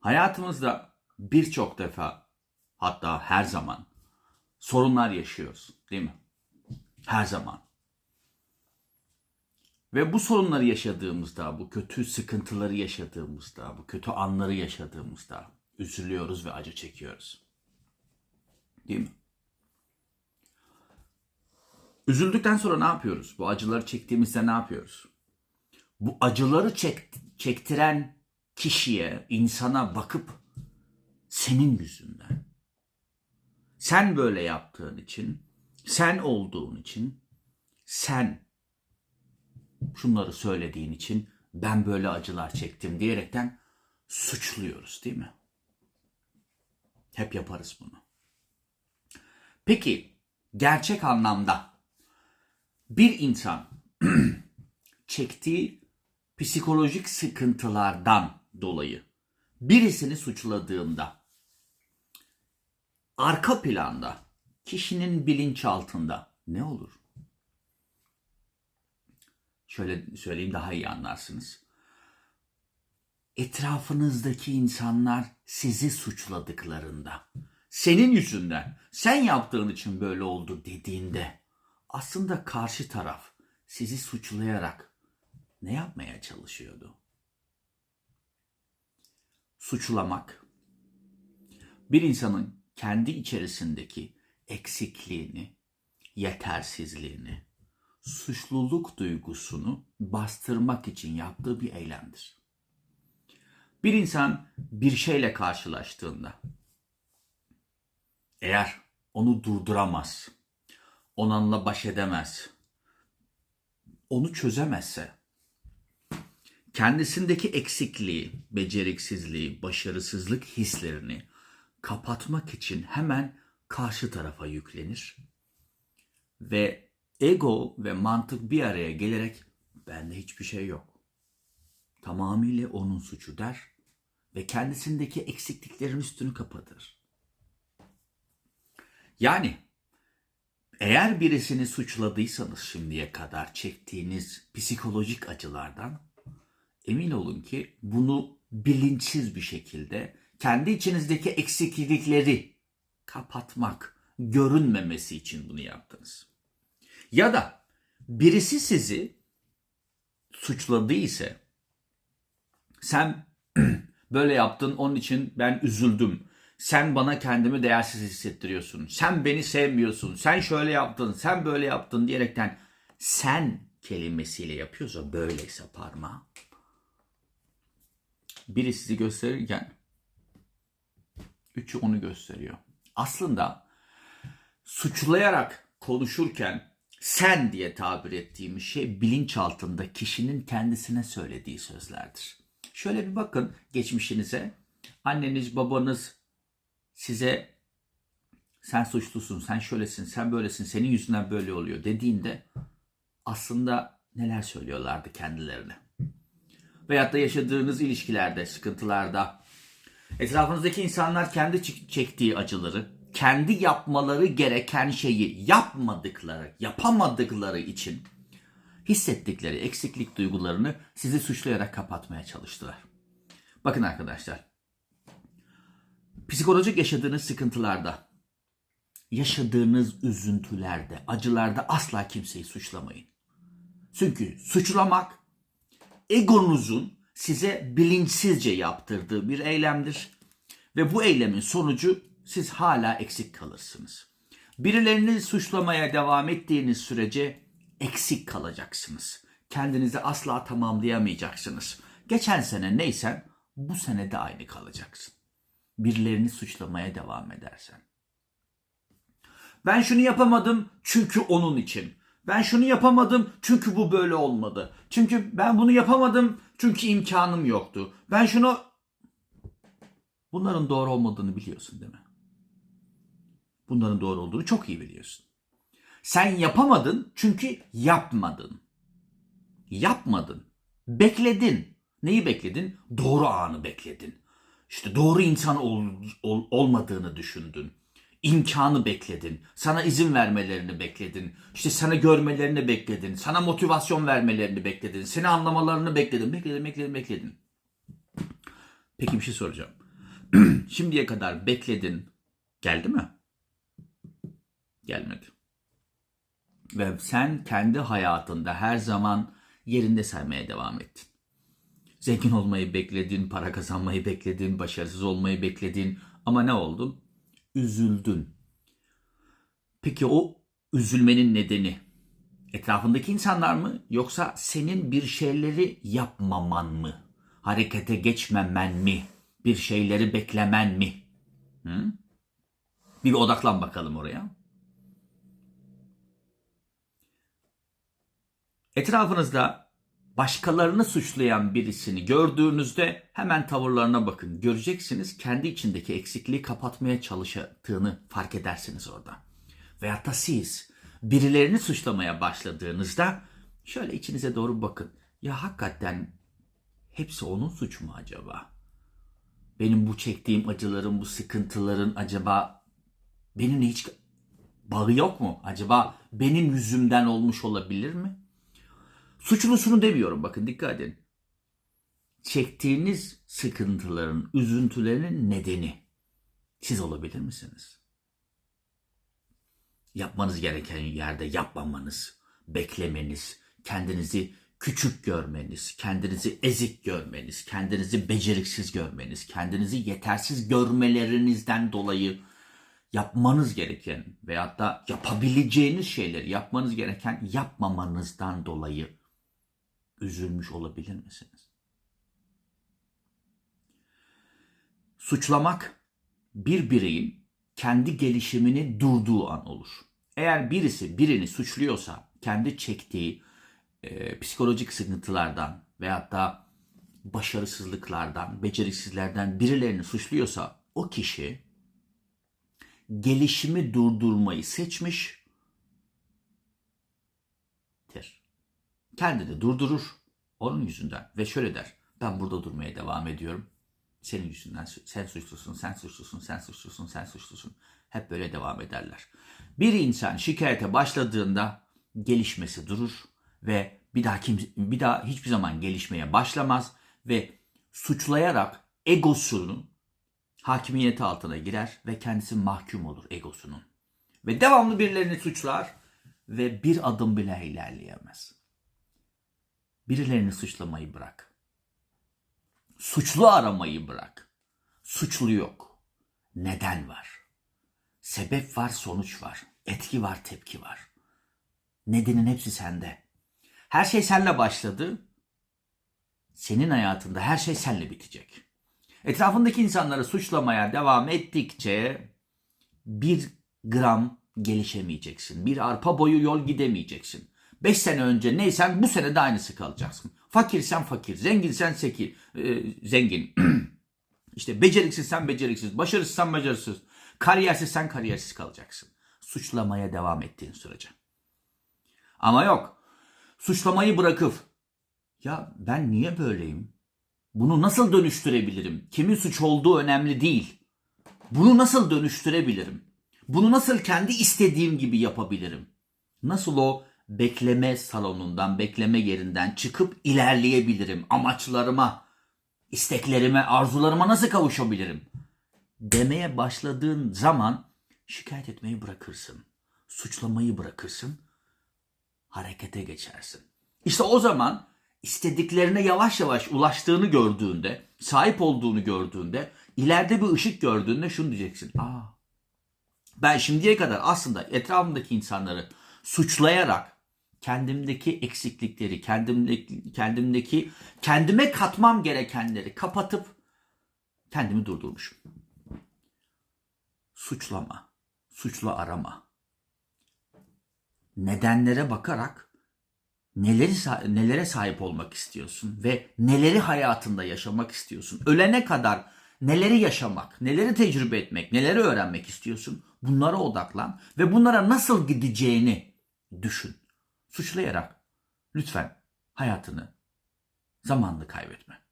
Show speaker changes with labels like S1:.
S1: Hayatımızda birçok defa hatta her zaman sorunlar yaşıyoruz değil mi? Her zaman. Ve bu sorunları yaşadığımızda, bu kötü sıkıntıları yaşadığımızda, bu kötü anları yaşadığımızda üzülüyoruz ve acı çekiyoruz. Değil mi? Üzüldükten sonra ne yapıyoruz? Bu acıları çektiğimizde ne yapıyoruz? Bu acıları çek, çektiren kişiye, insana bakıp senin yüzünden, sen böyle yaptığın için, sen olduğun için, sen şunları söylediğin için ben böyle acılar çektim diyerekten suçluyoruz değil mi? Hep yaparız bunu. Peki gerçek anlamda bir insan çektiği psikolojik sıkıntılardan dolayı birisini suçladığında arka planda kişinin bilinçaltında ne olur? Şöyle söyleyeyim daha iyi anlarsınız. Etrafınızdaki insanlar sizi suçladıklarında, senin yüzünden, sen yaptığın için böyle oldu dediğinde aslında karşı taraf sizi suçlayarak ne yapmaya çalışıyordu? Suçlamak bir insanın kendi içerisindeki eksikliğini, yetersizliğini, suçluluk duygusunu bastırmak için yaptığı bir eylemdir. Bir insan bir şeyle karşılaştığında eğer onu durduramaz, onunla baş edemez, onu çözemezse kendisindeki eksikliği, beceriksizliği, başarısızlık hislerini kapatmak için hemen karşı tarafa yüklenir ve ego ve mantık bir araya gelerek bende hiçbir şey yok. Tamamıyla onun suçu der ve kendisindeki eksikliklerin üstünü kapatır. Yani eğer birisini suçladıysanız şimdiye kadar çektiğiniz psikolojik acılardan emin olun ki bunu bilinçsiz bir şekilde kendi içinizdeki eksiklikleri kapatmak, görünmemesi için bunu yaptınız. Ya da birisi sizi suçladı ise sen böyle yaptın onun için ben üzüldüm. Sen bana kendimi değersiz hissettiriyorsun. Sen beni sevmiyorsun. Sen şöyle yaptın, sen böyle yaptın diyerekten sen kelimesiyle yapıyorsa böyleyse parmağı. Biri sizi gösterirken üçü onu gösteriyor. Aslında suçlayarak konuşurken sen diye tabir ettiğimiz şey bilinçaltında kişinin kendisine söylediği sözlerdir. Şöyle bir bakın geçmişinize. Anneniz, babanız size sen suçlusun, sen şöylesin, sen böylesin, senin yüzünden böyle oluyor dediğinde aslında neler söylüyorlardı kendilerine. Veyahut da yaşadığınız ilişkilerde, sıkıntılarda etrafınızdaki insanlar kendi çektiği acıları, kendi yapmaları gereken şeyi yapmadıkları, yapamadıkları için hissettikleri eksiklik duygularını sizi suçlayarak kapatmaya çalıştılar. Bakın arkadaşlar, psikolojik yaşadığınız sıkıntılarda, yaşadığınız üzüntülerde, acılarda asla kimseyi suçlamayın. Çünkü suçlamak egonuzun size bilinçsizce yaptırdığı bir eylemdir. Ve bu eylemin sonucu siz hala eksik kalırsınız. Birilerini suçlamaya devam ettiğiniz sürece eksik kalacaksınız. Kendinizi asla tamamlayamayacaksınız. Geçen sene neysen bu sene de aynı kalacaksın. Birilerini suçlamaya devam edersen. Ben şunu yapamadım çünkü onun için. Ben şunu yapamadım çünkü bu böyle olmadı. Çünkü ben bunu yapamadım çünkü imkanım yoktu. Ben şunu bunların doğru olmadığını biliyorsun değil mi? Bunların doğru olduğunu çok iyi biliyorsun. Sen yapamadın çünkü yapmadın. Yapmadın. Bekledin. Neyi bekledin? Doğru anı bekledin. İşte doğru insan ol, ol, olmadığını düşündün. İmkanı bekledin. Sana izin vermelerini bekledin. İşte sana görmelerini bekledin. Sana motivasyon vermelerini bekledin. Seni anlamalarını bekledin. Bekledin, bekledin, bekledin. Peki bir şey soracağım. Şimdiye kadar bekledin. Geldi mi? Gelmedi. Ve sen kendi hayatında her zaman yerinde saymaya devam ettin. Zengin olmayı bekledin, para kazanmayı bekledin, başarısız olmayı bekledin ama ne oldun? Üzüldün. Peki o üzülmenin nedeni etrafındaki insanlar mı yoksa senin bir şeyleri yapmaman mı? Harekete geçmemen mi? Bir şeyleri beklemen mi? Hı? Bir odaklan bakalım oraya. Etrafınızda başkalarını suçlayan birisini gördüğünüzde hemen tavırlarına bakın. Göreceksiniz kendi içindeki eksikliği kapatmaya çalıştığını fark edersiniz orada. Veyahut da siz birilerini suçlamaya başladığınızda şöyle içinize doğru bakın. Ya hakikaten hepsi onun suçu mu acaba? Benim bu çektiğim acıların, bu sıkıntıların acaba benimle hiç bağı yok mu? Acaba benim yüzümden olmuş olabilir mi? Suçlusunu demiyorum bakın dikkat edin. Çektiğiniz sıkıntıların, üzüntülerinin nedeni siz olabilir misiniz? Yapmanız gereken yerde yapmamanız, beklemeniz, kendinizi küçük görmeniz, kendinizi ezik görmeniz, kendinizi beceriksiz görmeniz, kendinizi yetersiz görmelerinizden dolayı yapmanız gereken veyahut da yapabileceğiniz şeyleri yapmanız gereken yapmamanızdan dolayı üzülmüş olabilir misiniz? Suçlamak bir bireyin kendi gelişimini durduğu an olur. Eğer birisi birini suçluyorsa kendi çektiği e, psikolojik sıkıntılardan veyahut da başarısızlıklardan, beceriksizlerden birilerini suçluyorsa o kişi gelişimi durdurmayı seçmiştir. Kendini durdurur onun yüzünden ve şöyle der. Ben burada durmaya devam ediyorum. Senin yüzünden sen suçlusun, sen suçlusun, sen suçlusun, sen suçlusun. Hep böyle devam ederler. Bir insan şikayete başladığında gelişmesi durur ve bir daha kim bir daha hiçbir zaman gelişmeye başlamaz ve suçlayarak egosunun hakimiyeti altına girer ve kendisi mahkum olur egosunun. Ve devamlı birilerini suçlar ve bir adım bile ilerleyemez. Birilerini suçlamayı bırak. Suçlu aramayı bırak. Suçlu yok. Neden var? Sebep var, sonuç var. Etki var, tepki var. Nedenin hepsi sende. Her şey senle başladı. Senin hayatında her şey senle bitecek. Etrafındaki insanları suçlamaya devam ettikçe bir gram gelişemeyeceksin. Bir arpa boyu yol gidemeyeceksin. 5 sene önce neysen bu sene de aynısı kalacaksın. Fakirsen fakir, zenginsen sekir, e, zengin. işte beceriksizsen beceriksiz, başarısızsan başarısız, kariyersizsen kariyersiz kalacaksın. Suçlamaya devam ettiğin sürece. Ama yok. Suçlamayı bırakıp ya ben niye böyleyim? Bunu nasıl dönüştürebilirim? Kimin suç olduğu önemli değil. Bunu nasıl dönüştürebilirim? Bunu nasıl kendi istediğim gibi yapabilirim? Nasıl o bekleme salonundan, bekleme yerinden çıkıp ilerleyebilirim? Amaçlarıma, isteklerime, arzularıma nasıl kavuşabilirim? Demeye başladığın zaman şikayet etmeyi bırakırsın. Suçlamayı bırakırsın. Harekete geçersin. İşte o zaman istediklerine yavaş yavaş ulaştığını gördüğünde, sahip olduğunu gördüğünde, ileride bir ışık gördüğünde şunu diyeceksin. Aa, ben şimdiye kadar aslında etrafımdaki insanları suçlayarak kendimdeki eksiklikleri, kendimdeki, kendimdeki kendime katmam gerekenleri kapatıp kendimi durdurmuşum. Suçlama, suçlu arama. Nedenlere bakarak neleri nelere sahip olmak istiyorsun ve neleri hayatında yaşamak istiyorsun? Ölene kadar neleri yaşamak, neleri tecrübe etmek, neleri öğrenmek istiyorsun? Bunlara odaklan ve bunlara nasıl gideceğini düşün. Suçlayarak lütfen hayatını, zamanını kaybetme.